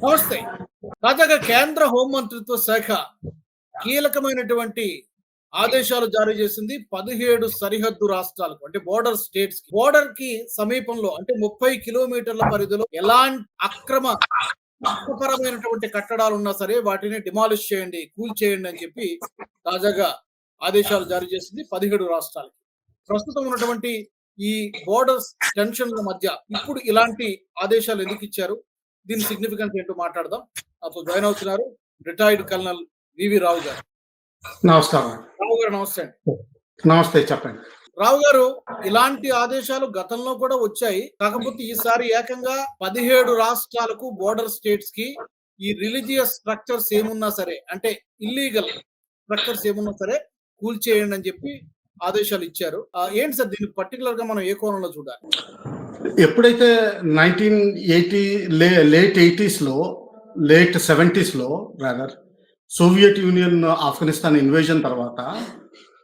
నమస్తే. తాజాగా కేంద్ర హోంమంత్రిత్వ శాఖ కీలకమైనటువంటి ఆదేశాలు జారీ చేసింది పదిహేడు సరిహద్దు రాష్ట్రాలకు అంటే బోర్డర్ స్టేట్స్ బోర్డర్కి సమీపంలో అంటే ముప్పై కిలోమీటర్ల పరిధిలో ఎలాంటి అక్రమ అక్రమపరమైనటువంటి కట్టడాలు ఉన్నా సరే వాటిని డిమాలిష్ చేయండి కూల్ చేయండి అని చెప్పి తాజాగా ఆదేశాలు జారీ చేసింది పదిహేడు రాష్ట్రాలకి. ప్రస్తుతం ఉన్నటువంటి ఈ బోర్డర్స్ టెన్షన్ల మధ్య ఇప్పుడు ఇలాంటి ఆదేశాలు ఎందుకు ఇచ్చారు? దీని సిగ్నిఫికెన్స్ ఏంటో మాట్లాడదాం. నాతో జాయిన్ అవుతున్నారు రిటైర్డ్ కల్నల్ వివి రావు గారు. నమస్కారం. రావు గారు నమస్తే నమస్తే చెప్పండి. రావు గారు ఇలాంటి ఆదేశాలు గతంలో కూడా వచ్చాయి. కాకపోతే ఈసారి ఏకంగా పదిహేడు రాష్ట్రాలకు బోర్డర్ స్టేట్స్కి ఈ రిలీజియస్ స్ట్రక్చర్స్ ఏమున్నా సరే అంటే ఇల్లీగల్ స్ట్రక్చర్స్ ఏమున్నా సరే కూల్ చేయండి అని చెప్పి ఆదేశాలు ఇచ్చారు. ఏంటి సార్ దీన్ని పర్టికులర్గా మనం ఏ కోణంలో చూడాలి? ఎప్పుడైతే నైన్టీన్ ఎయిటీ లే లేట్ ఎయిటీస్లో late సెవెంటీస్లో rather Soviet Union Afghanistan invasion తర్వాత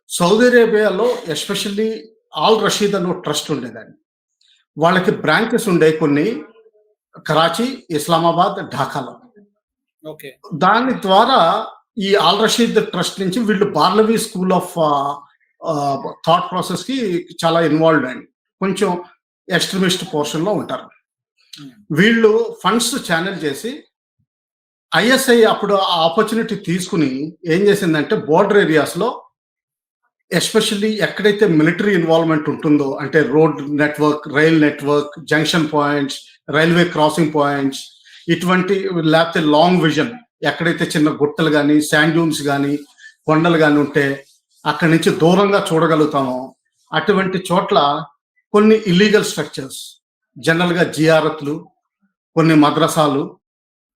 సౌదీ అరేబియాలో ఎస్పెషల్లీ ఆల్ రషీద్ అనే ట్రస్ట్ ఉండేదండి. వాళ్ళకి బ్రాంచెస్ ఉండే కొన్ని కరాచీ ఇస్లామాబాద్ ఢాకాలో. ఓకే. దాని ద్వారా ఈ ఆల్ రషీద్ ట్రస్ట్ నుంచి వీళ్ళు బార్లవీ స్కూల్ ఆఫ్ థాట్ ప్రాసెస్కి చాలా ఇన్వాల్వ్డ్ అండి కొంచెం ఎక్స్ట్రీమిస్ట్ పోర్షన్లో ఉంటారు. వీళ్ళు ఫండ్స్ ఛానల్ చేసి ఐఎస్ఐ అప్పుడు ఆ ఆపర్చునిటీ తీసుకుని ఏం చేసిందంటే బోర్డర్ ఏరియాస్లో ఎస్పెషల్లీ ఎక్కడైతే మిలిటరీ ఇన్వాల్వ్మెంట్ ఉంటుందో అంటే road network rail network junction points railway crossing points ఇటువంటి లేకపోతే లాంగ్ విజన్ ఎక్కడైతే చిన్న గుట్టలు కానీ శాండ్ డ్యూన్స్ కానీ కొండలు కానీ ఉంటే అక్కడి నుంచి దూరంగా చూడగలుగుతామో అటువంటి చోట్ల కొన్ని ఇల్లీగల్ స్ట్రక్చర్స్ జనరల్గా జియారత్లు కొన్ని మద్రసాలు.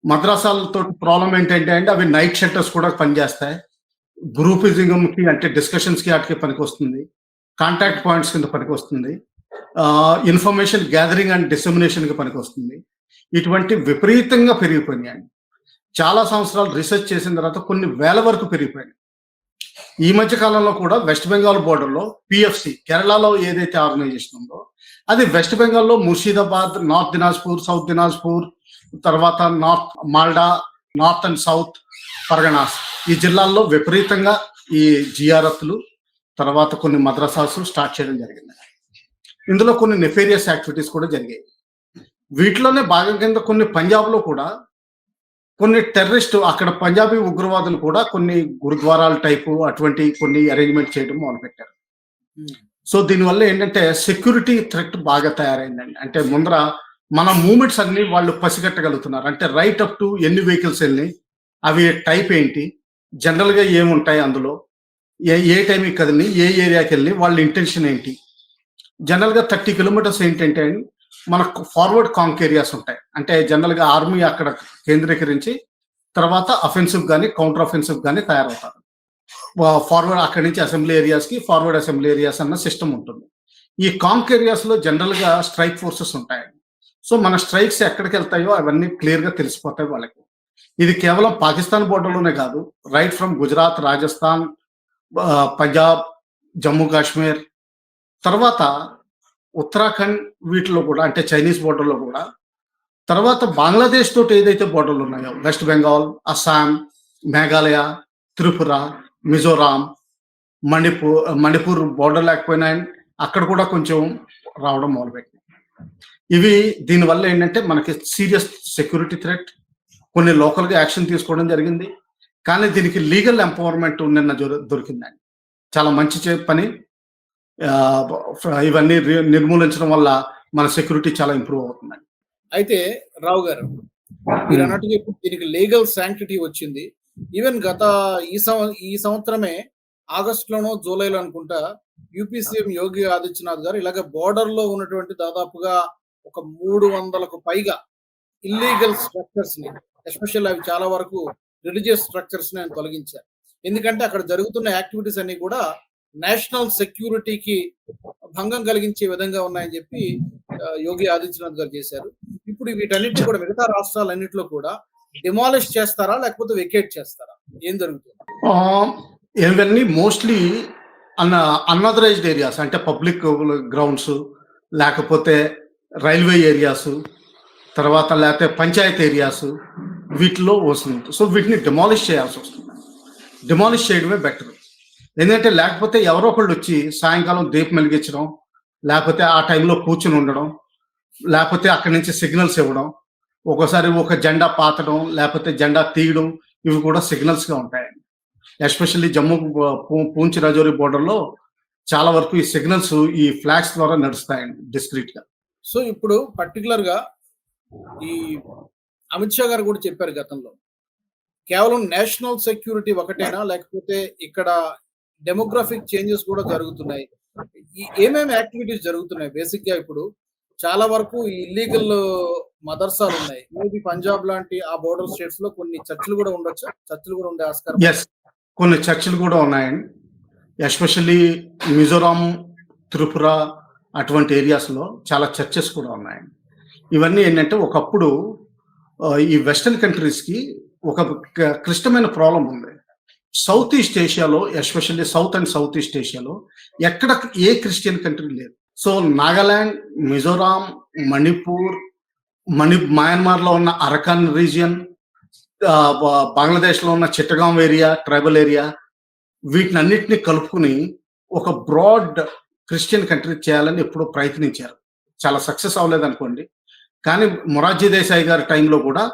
మద్రసాలతో ప్రాబ్లం ఏంటంటే అంటే అవి నైట్ షెల్టర్స్ కూడా పనిచేస్తాయి. గ్రూపిజంకి అంటే డిస్కషన్స్కి వాటికి పనికి వస్తుంది కాంటాక్ట్ పాయింట్స్ కింద పనికి వస్తుంది ఇన్ఫర్మేషన్ గ్యాదరింగ్ అండ్ డిసమినేషన్కి పనికొస్తుంది. పనికి వస్తుంది ఇటువంటి విపరీతంగా పెరిగిపోయినాయండి చాలా సంవత్సరాలు రీసెర్చ్ చేసిన తర్వాత కొన్ని వేల వరకు పెరిగిపోయినాయి. ఈ మధ్య కాలంలో కూడా వెస్ట్ బెంగాల్ బోర్డర్లో పిఎఫ్సి కేరళలో ఏదైతే ఆర్గనైజేషన్ ఉందో అది వెస్ట్ బెంగాల్లో ముర్షిదాబాద్ నార్త్ దినాజ్పూర్ సౌత్ దినాజ్పూర్ తర్వాత north Malda north and south Parganas. ఈ జిల్లాల్లో విపరీతంగా ఈ జియారత్లు తర్వాత కొన్ని మద్రసాస్ స్టార్ట్ చేయడం జరిగింది. ఇందులో కొన్ని నెఫేరియస్ యాక్టివిటీస్ కూడా జరిగాయి. వీటిలోనే భాగం కింద కొన్ని పంజాబ్లో కూడా కొన్ని టెర్రరిస్ట్ అక్కడ పంజాబీ ఉగ్రవాదులు కూడా కొన్ని గురుద్వారాల టైపు అటువంటి కొన్ని అరేంజ్మెంట్ చేయడం మొదలుపెట్టారు. సో దీనివల్ల ఏంటంటే సెక్యూరిటీ థ్రెట్ బాగా తయారైందండి. అంటే ముందర మన మూమెంట్స్ అన్ని వాళ్ళు పసిగట్టగలుగుతున్నారు. అంటే రైట్ అప్ టు ఎన్ని వెహికల్స్ వెళ్ళి అవి టైప్ ఏంటి జనరల్గా ఏముంటాయి అందులో ఏ ఏ టైంకి కదిలి ఏ ఏరియాకి వెళ్ళి వాళ్ళ ఇంటెన్షన్ ఏంటి. జనరల్గా థర్టీ కిలోమీటర్స్ ఏంటంటే మనకు ఫార్వర్డ్ కాంక్ ఏరియాస్ ఉంటాయి. అంటే జనరల్గా ఆర్మీ అక్కడ కేంద్రీకరించి తర్వాత అఫెన్సివ్ కానీ కౌంటర్ అఫెన్సివ్ కానీ తయారవుతారు ఫార్వర్డ్ అక్కడి నుంచి అసెంబ్లీ ఏరియాస్కి ఫార్వర్డ్ అసెంబ్లీ ఏరియాస్ అన్న సిస్టమ్ ఉంటుంది. ఈ కాంక్ జనరల్గా స్ట్రైక్ ఫోర్సెస్ ఉంటాయి. సో మన స్ట్రైక్స్ ఎక్కడికి వెళ్తాయో అవన్నీ క్లియర్గా తెలిసిపోతాయి వాళ్ళకి. ఇది కేవలం పాకిస్తాన్ బోర్డర్లోనే కాదు రైట్ ఫ్రమ్ గుజరాత్ రాజస్థాన్ పంజాబ్ జమ్మూ కాశ్మీర్. తర్వాత ఉత్తరాఖండ్ వీటిలో కూడా అంటే చైనీస్ బోర్డర్లో కూడా. తర్వాత బంగ్లాదేశ్ తోటి ఏదైతే బోర్డర్లు ఉన్నాయో వెస్ట్ బెంగాల్ అస్సాం మేఘాలయ త్రిపుర మిజోరాం మణిపూర్ మణిపూర్ బోర్డర్ లేకపోయినా అక్కడ కూడా కొంచెం రావడం మొదలుపెట్టింది. ఇవి దీనివల్ల ఏంటంటే మనకి సీరియస్ సెక్యూరిటీ థ్రెట్ కొన్ని లోకల్గా యాక్షన్ తీసుకోవడం జరిగింది. కానీ దీనికి లీగల్ ఎంపవర్మెంట్ నిన్న దొరి- దొరికిందండి. చాలా మంచి పని. ఇవన్నీ నిర్మూలించడం వల్ల మన సెక్యూరిటీ చాలా ఇంప్రూవ్ అవుతుంది. అయితే రావు గారు మీరు అన్నట్టుగా ఇప్పుడు దీనికి లీగల్ శాంక్టిటీ వచ్చింది. ఈవెన్ గత ఈ సంవ ఈ సంవత్సరమే ఆగస్టులోనో జూలైలో అనుకుంటా యూపీ సీఎం యోగి ఆదిత్యనాథ్ గారు ఇలాగ బోర్డర్లో ఉన్నటువంటి దాదాపుగా ఒక మూడు వందలకు పైగా ఇల్లీగల్ స్ట్రక్చర్స్ని ఎస్పెషల్ అవి చాలా వరకు రిలీజియస్ స్ట్రక్చర్స్ని ఆయన తొలగించారు. ఎందుకంటే అక్కడ జరుగుతున్న యాక్టివిటీస్ అన్ని కూడా నేషనల్ సెక్యూరిటీకి భంగం కలిగించే విధంగా ఉన్నాయని చెప్పి యోగి ఆదిత్యనాథ్ గారు చేశారు. ఇప్పుడు వీటన్నిటి కూడా మిగతా రాష్ట్రాలన్నింటిలో కూడా డిమాలిష్ చేస్తారా లేకపోతే వెకేట్ చేస్తారా? ఏం జరుగుతుంది? ఇవన్నీ మోస్ట్లీ అన్న అన్అథరైజ్డ్ ఏరియాస్ అంటే పబ్లిక్ గ్రౌండ్స్ లేకపోతే రైల్వే ఏరియాస్ తర్వాత లేకపోతే పంచాయత్ ఏరియాస్ వీటిలో వస్తుంది. సో వీటిని డిమాలిష్ చేయాల్సి వస్తుంది. డిమాలిష్ చేయడమే బెటర్ ఎందుకంటే లేకపోతే ఎవరో ఒకళ్ళు వచ్చి సాయంకాలం దీపం వెలిగించడం లేకపోతే ఆ టైంలో కూర్చుని ఉండడం లేకపోతే అక్కడి నుంచి సిగ్నల్స్ ఇవ్వడం ఒక్కోసారి ఒక జెండా పాతడం లేకపోతే జెండా తీయడం ఇవి కూడా సిగ్నల్స్గా ఉంటాయి. ఎస్పెషల్లీ జమ్మూ పూంచ్ రాజౌరి బోర్డర్లో చాలా వరకు ఈ సిగ్నల్స్ ఈ ఫ్లాగ్స్ ద్వారా నడుస్తాయండి డిస్క్రీట్గా. సో ఇప్పుడు పర్టికులర్గా ఈ అమిత్ షా గారు కూడా చెప్పారు గతంలో. కేవలం నేషనల్ సెక్యూరిటీ ఒకటేనా? లేకపోతే ఇక్కడ డెమోగ్రఫిక్ చేంజెస్ కూడా జరుగుతున్నాయి. ఏమేమి యాక్టివిటీస్ జరుగుతున్నాయి? బేసిక్గా ఇప్పుడు చాలా వరకు ఇల్లీగల్ మదర్సాలు ఉన్నాయి. మేబీ పంజాబ్ లాంటి ఆ బోర్డర్ స్టేట్స్లో కొన్ని చర్చిలు కూడా ఉండొచ్చు. చర్చిలు కూడా ఉండే ఆస్కారం. కొన్ని చర్చిలు కూడా ఉన్నాయండి. ఎస్పెషల్లీ మిజోరాం త్రిపుర అటువంటి ఏరియాస్లో చాలా చర్చెస్ కూడా ఉన్నాయండి. ఇవన్నీ ఏంటంటే ఒకప్పుడు ఈ వెస్టర్న్ కంట్రీస్కి ఒక క్లిష్టమైన ప్రాబ్లం ఉంది. South east ఏషియాలో especially south and south east ఏషియాలో ఎక్కడ ఏ క్రిస్టియన్ కంట్రీ లేదు. సో నాగాలాండ్ మిజోరాం మణిపూర్ మణి మయన్మార్లో ఉన్న అరకాన్ రీజియన్ బంగ్లాదేశ్లో ఉన్న చిట్టగాం ఏరియా ట్రైబల్ ఏరియా వీటిని అన్నిటిని కలుపుకుని ఒక బ్రాడ్ క్రిస్టియన్ కంట్రీ చేయాలని ఎప్పుడూ ప్రయత్నించారు. చాలా సక్సెస్ అవ్వలేదు అనుకోండి. కానీ మొరార్జీ దేశాయి గారి టైంలో కూడా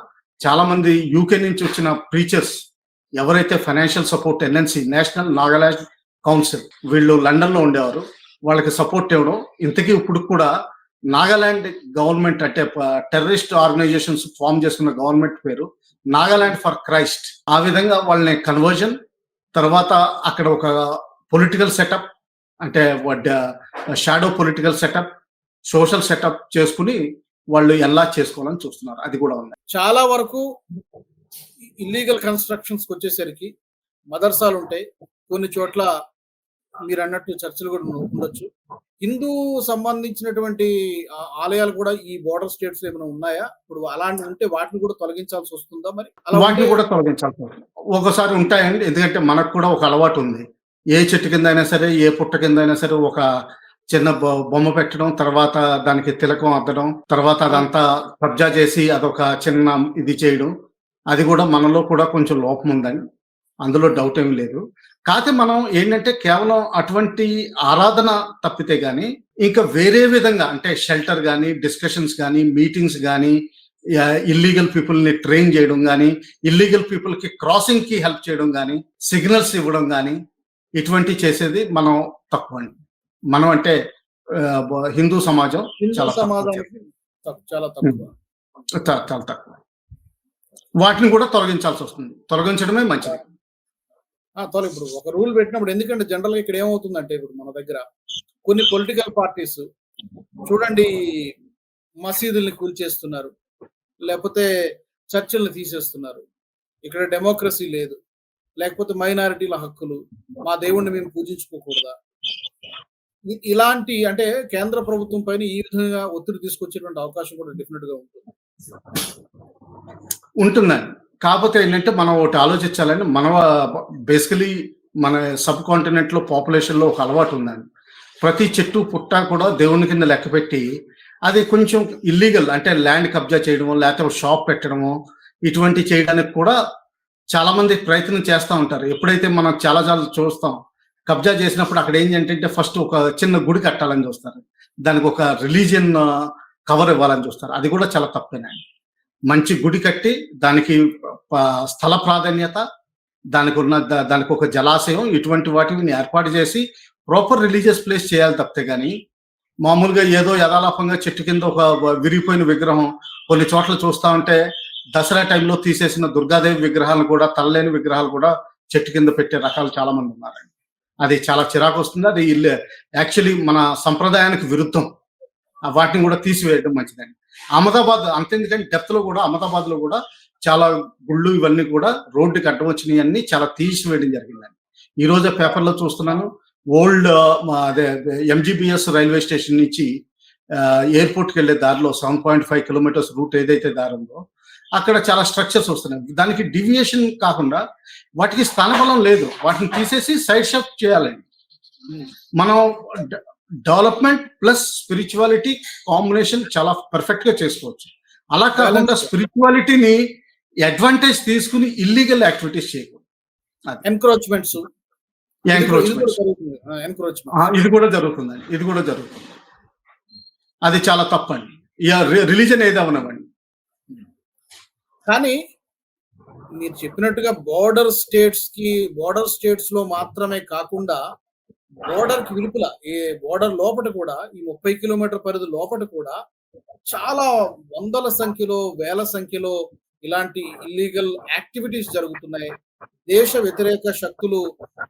చాలా మంది యూకే నుంచి వచ్చిన ప్రీచర్స్ ఎవరైతే financial support NNC national Nagaland council వీళ్ళు లండన్లో ఉండేవారు వాళ్ళకి సపోర్ట్ ఇవ్వడం. ఇంతకీ ఇప్పుడు కూడా నాగాలాండ్ గవర్నమెంట్ అంటే టెర్రరిస్ట్ ఆర్గనైజేషన్స్ ఫామ్ చేసుకున్న గవర్నమెంట్ పేరు నాగాలాండ్ ఫర్ క్రైస్ట్. ఆ విధంగా వాళ్ళని కన్వర్జన్ తర్వాత అక్కడ ఒక పొలిటికల్ సెటప్ అంటే shadow political setup social setup చేసుకుని వాళ్ళు ఎలా చేసుకోవాలని చూస్తున్నారు. అది కూడా ఉంది. చాలా వరకు ఇల్లీగల్ కన్స్ట్రక్షన్స్ వచ్చేసరికి మదర్సాలు ఉంటాయి. కొన్ని చోట్ల మీరు అన్నట్టు చర్చిలు కూడా ఉండొచ్చు. హిందూ సంబంధించినటువంటి ఆలయాలు కూడా ఈ బోర్డర్ స్టేట్స్ ఏమైనా ఉన్నాయా? ఇప్పుడు అలాంటివి ఉంటే వాటిని కూడా తొలగించాల్సి వస్తుందా మరి? వాటిని కూడా తొలగించాల్సి ఒకసారి ఉంటాయండి. ఎందుకంటే మనకు కూడా ఒక అలవాటు ఉంది. ఏ చెట్టు కింద అయినా సరే ఏ పుట్ట కింద అయినా సరే ఒక చిన్న బొ- బొమ్మ పెట్టడం తర్వాత దానికి తిలకం అద్దడం తర్వాత అదంతా కబ్జా చేసి అదొక చిన్న ఇది చేయడం. అది కూడా మనలో కూడా కొంచెం లోపం ఉందని అందులో డౌట్ ఏమీ లేదు. కాకపోతే మనం ఏంటంటే కేవలం అటువంటి ఆరాధన తప్పితే గాని ఇంకా వేరే విధంగా అంటే షెల్టర్ కానీ డిస్కషన్స్ కానీ మీటింగ్స్ కానీ ఇల్లీగల్ పీపుల్ని ట్రైన్ చేయడం కానీ ఇల్లీగల్ పీపుల్కి క్రాసింగ్కి హెల్ప్ చేయడం కానీ సిగ్నల్స్ ఇవ్వడం కానీ ఇటువంటి చేసేది మనం తక్కువ అండి. మనం అంటే హిందూ సమాజం చాలా చాలా తక్కువ. చాలా తక్కువ. వాటిని కూడా తొలగించాల్సి వస్తుంది. తొలగించడమే మంచిది. ఆ, ఇప్పుడు ఒక రూల్ పెట్టినప్పుడు ఎందుకంటే జనరల్గా ఇక్కడ ఏమవుతుందంటే ఇప్పుడు మన దగ్గర కొన్ని పొలిటికల్ పార్టీస్ చూడండి మసీదుల్ని కూల్చేస్తున్నారు. లేకపోతే చర్చిల్ని తీసేస్తున్నారు. ఇక్కడ డెమోక్రసీ లేదు. లేకపోతే మైనారిటీల హక్కులు మా దేవుణ్ణి మేము పూజించుకోకూడదా? ఇలాంటి అంటే కేంద్ర ప్రభుత్వం పైన ఈ విధంగా ఒత్తిడి తీసుకొచ్చేటువంటి అవకాశం కూడా డెఫినెట్గా ఉంటుంది. ఉంటుందండి కాకపోతే ఏంటంటే మనం ఒకటి ఆలోచించాలని మన బేసికలీ మన సబ్ కాంటినెంట్లో పాపులేషన్లో ఒక అలవాటు ఉందండి. ప్రతి చెట్టు పుట్ట కూడా దేవుని కింద లెక్క పెట్టి అది కొంచెం ఇల్లీగల్ అంటే ల్యాండ్ కబ్జా చేయడమో లేకపోతే షాప్ పెట్టడము ఇటువంటి చేయడానికి కూడా చాలా మంది ప్రయత్నం చేస్తూ ఉంటారు. ఎప్పుడైతే మనం చాలా చాలా చూస్తాం కబ్జా చేసినప్పుడు అక్కడ ఏం ఏంటంటే ఫస్ట్ ఒక చిన్న గుడి కట్టాలని చూస్తారు. దానికి ఒక రిలీజియన్ కవర్ ఇవ్వాలని చూస్తారు. అది కూడా చాలా తప్పేనండి మంచి గుడి కట్టి దానికి స్థల ప్రాధాన్యత దానికి ఉన్న దా- దానికి ఒక జలాశయం ఇటువంటి వాటిని ఏర్పాటు చేసి ప్రాపర్ రిలీజియస్ ప్లేస్ చేయాలి తప్పితే కానీ మామూలుగా ఏదో యథాలాపంగా చెట్టు కింద ఒక విరిగిపోయిన విగ్రహం కొన్ని చోట్ల చూస్తా ఉంటే దసరా టైంలో తీసేసిన దుర్గాదేవి విగ్రహాలను కూడా తలలేని విగ్రహాలు కూడా చెట్టు కింద పెట్టే రకాలు చాలా మంది ఉన్నారండి. అది చాలా చిరాకు వస్తుంది. అది ఇల్లు యాక్చువల్లీ మన సంప్రదాయానికి విరుద్ధం. వాటిని కూడా తీసివేయడం మంచిదండి. అహ్మదాబాద్ అంతెందుకంటే డెప్త్లో కూడా అహ్మదాబాద్లో కూడా చాలా గుళ్ళు ఇవన్నీ కూడా రోడ్డుకి అడ్డం వచ్చినాయి అన్ని చాలా తీసివేయడం జరిగిందండి. ఈ రోజే పేపర్లో చూస్తున్నాను ఓల్డ్ అదే ఎంజీబీఎస్ రైల్వే స్టేషన్ నుంచి ఎయిర్పోర్ట్కి వెళ్ళే దారిలో seven point five kilometres route ఏదైతే దారి ఉందో అక్కడ చాలా స్ట్రక్చర్స్ వస్తున్నాయి. దానికి డివియేషన్ కాకుండా వాటికి స్థానబలం లేదు. వాటిని తీసేసి సైడ్ షాప్ చేయాలండి. మనం డెవలప్మెంట్ ప్లస్ స్పిరిచువాలిటీ కాంబినేషన్ చాలా పర్ఫెక్ట్గా చేసుకోవచ్చు. అలా కాకుండా. స్పిరిచువాలిటీని అడ్వాంటేజ్ తీసుకుని ఇల్లీగల్ యాక్టివిటీస్ చేయకూడదు. ఎన్క్రోచ్మెంట్స్ ఎన్క్రోచ్మెంట్ ఇది కూడా జరుగుతుందండి. ఇది కూడా జరుగుతుంది. అది చాలా తప్పండి. రిలీజన్ ఏది అవనవండి? కానీ మీరు చెప్పినట్టుగా బోర్డర్ స్టేట్స్కి బోర్డర్ స్టేట్స్లో మాత్రమే కాకుండా బోర్డర్కి విలుపుల ఈ బోర్డర్ లోపల కూడా ఈ ముప్పై కిలోమీటర్ పరిధి లోపల కూడా చాలా వందల సంఖ్యలో వేల సంఖ్యలో ఇలాంటి ఇల్లీగల్ యాక్టివిటీస్ జరుగుతున్నాయి. దేశ వ్యతిరేక శక్తులు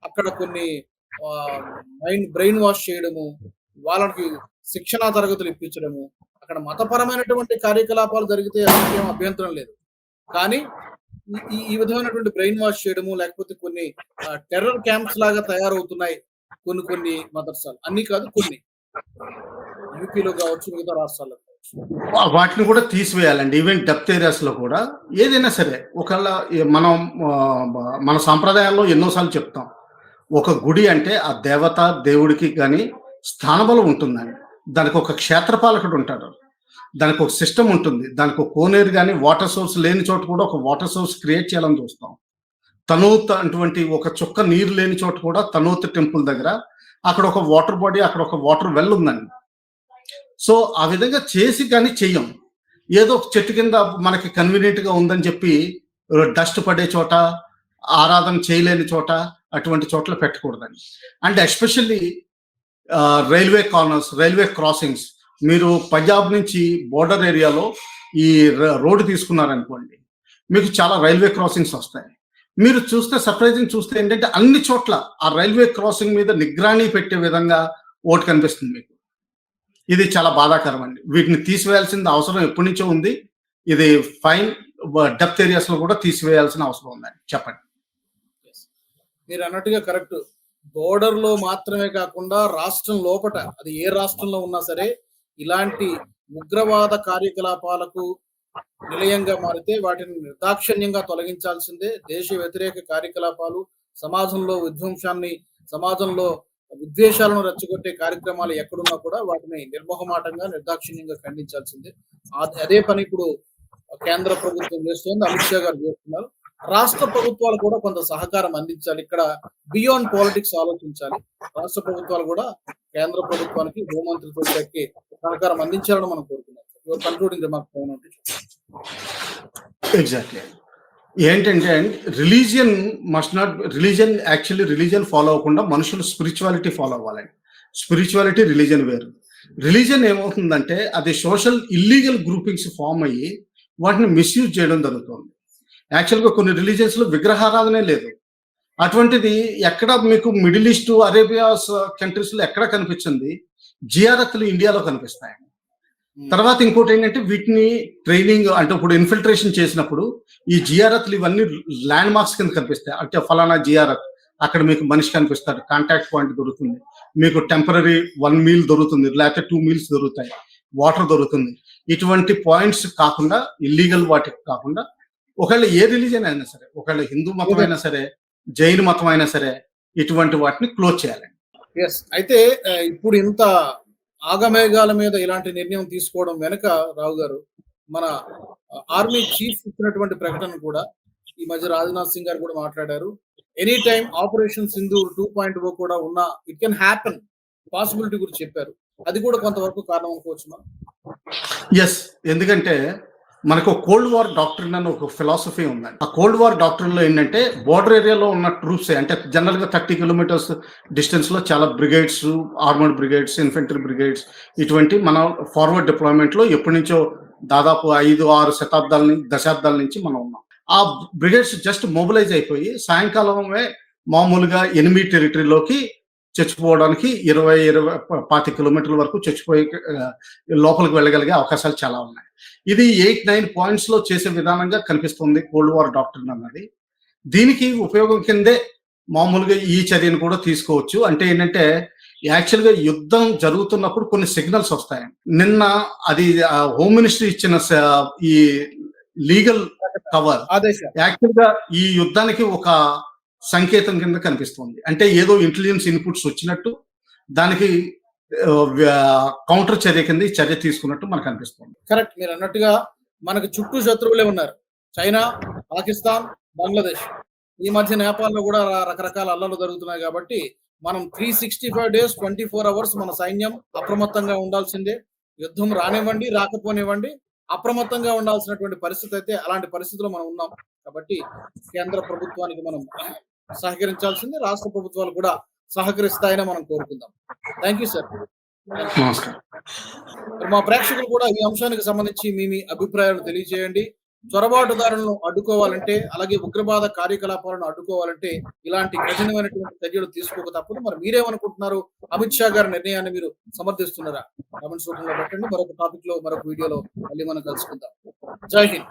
అక్కడ కొన్ని మైండ్ బ్రెయిన్ వాష్ చేయడము వాళ్ళకి శిక్షణా తరగతులు ఇప్పించడము అక్కడ మతపరమైనటువంటి కార్యకలాపాలు జరిగితే ఏం అభ్యంతరం లేదు. కానీ ఈ విధమైనటువంటి బ్రెయిన్ వాష్ చేయడము లేకపోతే కొన్ని టెర్రర్ క్యాంప్స్ లాగా తయారవుతున్నాయి. కొన్ని కొన్ని మదర్సాలు. అన్ని కాదు కొన్ని. యూపీలో కావచ్చు మిగతా రాష్ట్రాల్లో కావచ్చు. వాటిని కూడా తీసివేయాలండి. ఈవెన్ డెప్త్ ఏరియాస్లో కూడా. ఏదైనా సరే ఒకవేళ మనం మన సాంప్రదాయాల్లో ఎన్నోసార్లు చెప్తాం. ఒక గుడి అంటే ఆ దేవత దేవుడికి కానీ స్థానబలం ఉంటుందండి. దానికి ఒక క్షేత్రపాలకుడు ఉంటాడు. దానికి ఒక సిస్టమ్ ఉంటుంది. దానికి ఒక కోనేరు కానీ వాటర్ సోర్స్ లేని చోట కూడా ఒక వాటర్ సోర్స్ క్రియేట్ చేయాలని చూస్తాం. తనూత్ అటువంటి ఒక చుక్క నీరు లేని చోట కూడా తనూత్ టెంపుల్ దగ్గర అక్కడ ఒక వాటర్ బాడీ అక్కడ ఒక వాటర్ వెల్ ఉందండి. సో ఆ విధంగా చేసి కానీ చెయ్యం. ఏదో ఒక చెట్టు కింద మనకి కన్వీనియంట్గా ఉందని చెప్పి డస్ట్ పడే చోట ఆరాధన చేయలేని చోట అటువంటి చోట్ల పెట్టకూడదండి. And especially railway corners railway crossings. మీరు పంజాబ్ నుంచి బోర్డర్ ఏరియాలో ఈ రోడ్డు తీసుకున్నారనుకోండి మీకు చాలా రైల్వే క్రాసింగ్స్ వస్తాయి. మీరు చూస్తే సర్ప్రైజింగ్ చూస్తే ఏంటంటే అన్ని చోట్ల ఆ రైల్వే క్రాసింగ్ మీద నిగ్రాణి పెట్టే విధంగా ఓటు కనిపిస్తుంది మీకు. ఇది చాలా బాధాకరం అండి. వీటిని తీసివేయాల్సిన అవసరం ఎప్పటి నుంచో ఉంది. ఇది ఫైన్ డెప్త్ ఏరియాస్లో కూడా తీసివేయాల్సిన అవసరం ఉందండి. చెప్పండి. మీరు అన్నట్టుగా కరెక్ట్. బోర్డర్లో మాత్రమే కాకుండా రాష్ట్రం లోపట అది ఏ రాష్ట్రంలో ఉన్నా సరే ఇలాంటి ఉగ్రవాద కార్యకలాపాలకు నిలయంగా మారితే వాటిని నిర్దాక్షిణ్యంగా తొలగించాల్సిందే. దేశ వ్యతిరేక కార్యకలాపాలు సమాజంలో విధ్వంసాన్ని సమాజంలో విద్వేషాలను రెచ్చగొట్టే కార్యక్రమాలు ఎక్కడున్నా కూడా వాటిని నిర్మోహమాటంగా నిర్దాక్షిణ్యంగా ఖండించాల్సిందే. అదే పని ఇప్పుడు కేంద్ర ప్రభుత్వం చేస్తుంది. అమిత్ షా గారు చేస్తున్నారు. రాష్ట్ర ప్రభుత్వాలు కూడా కొంత సహకారం అందించాలి. ఇక్కడ బియాండ్ పాలిటిక్స్ ఆలోచించాలి. రాష్ట్ర ప్రభుత్వాలు కూడా కేంద్ర ప్రభుత్వానికి హోంమంత్రిత్వ శాఖకి సహకారం అందించాలని మనం కోరుతున్నాం యువర్ కన్క్లూడింగ్ రిమార్క్ ఏమైనా ఉంటే ఎగ్జాక్ట్లీ ఏంటంటే religion must not religion actually religion follow అవ్వకుండా మనుషులు స్పిరిచువాలిటీ ఫాలో అవ్వాలండి స్పిరిచువాలిటీ రిలీజియన్ వేరు. రిలీజియన్ ఏమవుతుందంటే అది సోషల్ ఇల్లీగల్ గ్రూపింగ్స్ ఫామ్ అయ్యి వాటిని మిస్యూజ్ చేయడం జరుగుతుంది. యాక్చువల్గా కొన్ని రిలీజియన్స్లో విగ్రహారాధనే లేదు. అటువంటిది ఎక్కడ మీకు మిడిల్ ఈస్ట్ అరేబియా కంట్రీస్లో ఎక్కడ కనిపించింది? జియారత్లు ఇండియాలో కనిపిస్తాయి తర్వాత ఇంకోటి ఏంటంటే వీటిని ట్రైనింగ్ అంటే ఇప్పుడు ఇన్ఫిల్ట్రేషన్ చేసినప్పుడు ఈ జిఆర్ఎత్లు ఇవన్నీ ల్యాండ్ మార్క్స్ కింద కనిపిస్తాయి. అంటే ఫలానా జిఆర్ఎత్ అక్కడ మీకు మనిషి కనిపిస్తాడు కాంటాక్ట్ పాయింట్ దొరుకుతుంది. మీకు టెంపరీ వన్ మీల్ దొరుకుతుంది లేకపోతే టూ మీల్స్ దొరుకుతాయి వాటర్ దొరుకుతుంది. ఇటువంటి పాయింట్స్ కాకుండా ఇల్లీగల్ వాటికి కాకుండా ఒకవేళ ఏ రిలీజన్ అయినా సరే ఒకవేళ హిందూ మతం అయినా సరే జైన్ మతం అయినా సరే ఇటువంటి వాటిని క్లోజ్ చేయాలి ఎస్ అయితే ఇప్పుడు ఇంత ఆగమేఘాల మీద ఇలాంటి నిర్ణయం తీసుకోవడం వెనుక రావు గారు మన ఆర్మీ చీఫ్ ఇచ్చినటువంటి ప్రకటన కూడా ఈ మధ్య రాజ్నాథ్ సింగ్ గారు కూడా మాట్లాడారు. Any time operation Sindoor two point O కూడా ఉన్న ఇట్ కెన్ హ్యాపెన్ పాసిబిలిటీ గురించి చెప్పారు. అది కూడా కొంతవరకు కారణం అనుకోవచ్చు మనం ఎస్ ఎందుకంటే మనకు కోల్డ్ వార్ డాక్టర్ అని ఒక ఫిలాసఫీ ఉందండి. ఆ కోల్డ్ వార్ డాక్టరీన్లో ఏంటంటే బోర్డర్ ఏరియాలో ఉన్న ట్రూప్స్ అంటే జనరల్గా థర్టీ కిలోమీటర్స్ డిస్టెన్స్లో చాలా brigades armoured brigades infantry brigades ఇటువంటి మన ఫార్వర్డ్ డిప్లాయ్మెంట్లో ఎప్పటి నుంచో దాదాపు ఐదు ఆరు శతాబ్దాల దశాబ్దాల నుంచి మనం ఉన్నాం. ఆ బ్రిగేడ్స్ జస్ట్ మొబిలైజ్ అయిపోయి సాయంకాలమే మామూలుగా ఎనిమిది టెరిటరీలోకి చచ్చిపోవడానికి ఇరవై ఇరవై పాతి కిలోమీటర్ల వరకు చచ్చిపోయి లోపలికి వెళ్ళగలిగే అవకాశాలు చాలా ఉన్నాయి. ఇది ఎయిట్ నైన్ పాయింట్స్లో చేసే విధానంగా కనిపిస్తుంది కోల్డ్ వార్ డాక్టర్ అన్నది. దీనికి ఉపయోగం కిందే మామూలుగా ఈ చర్యను కూడా తీసుకోవచ్చు. అంటే ఏంటంటే యాక్చువల్గా యుద్ధం జరుగుతున్నప్పుడు కొన్ని సిగ్నల్స్ వస్తాయి. నిన్న అది హోమ్ మినిస్ట్రీ ఇచ్చిన ఈ లీగల్ కవర్ ఆదేశాలు యాక్చువల్గా ఈ యుద్ధానికి ఒక సంకేతం కింద కనిపిస్తుంది. అంటే ఏదో ఇంటెలిజెన్స్ ఇన్పుట్స్ వచ్చినట్టు దానికి కౌంటర్ చర్య కింద చర్య తీసుకున్నట్టు మనకు అనిపిస్తుంది. కరెక్ట్. మీరు అన్నట్టుగా మనకు చుట్టూ శత్రువులే ఉన్నారు. చైనా పాకిస్తాన్ బంగ్లాదేశ్. ఈ మధ్య నేపాల్లో కూడా రకరకాల అల్లలు జరుగుతున్నాయి కాబట్టి మనం three sixty five days twenty four hours మన సైన్యం అప్రమత్తంగా ఉండాల్సిందే. యుద్ధం రానివ్వండి రాకపోనివ్వండి అప్రమత్తంగా ఉండాల్సినటువంటి పరిస్థితి అయితే అలాంటి పరిస్థితిలో మనం ఉన్నాం. కాబట్టి కేంద్ర ప్రభుత్వానికి మనం సహకరించాల్సిందే రాష్ట్ర ప్రభుత్వాలు కూడా సహకరిస్తాయని మనం కోరుకుందాం. థ్యాంక్ యూ సార్ మా ప్రేక్షకులు కూడా ఈ అంశానికి సంబంధించి మీ మీ అభిప్రాయాలు తెలియజేయండి. చొరబాటుదారులను అడ్డుకోవాలంటే అలాగే ఉగ్రవాద కార్యకలాపాలను అడ్డుకోవాలంటే ఇలాంటి కఠినమైనటువంటి చర్యలు తీసుకోక తప్పదు. మరి మీరేమనుకుంటున్నారు? అమిత్ షా గారి నిర్ణయాన్ని మీరు సమర్థిస్తున్నారా? కామెంట్స్ రూపంలో పెట్టండి. మరొక టాపిక్లో మరొక వీడియోలో మళ్ళీ మనం కలుసుకుందాం. జై హింద్.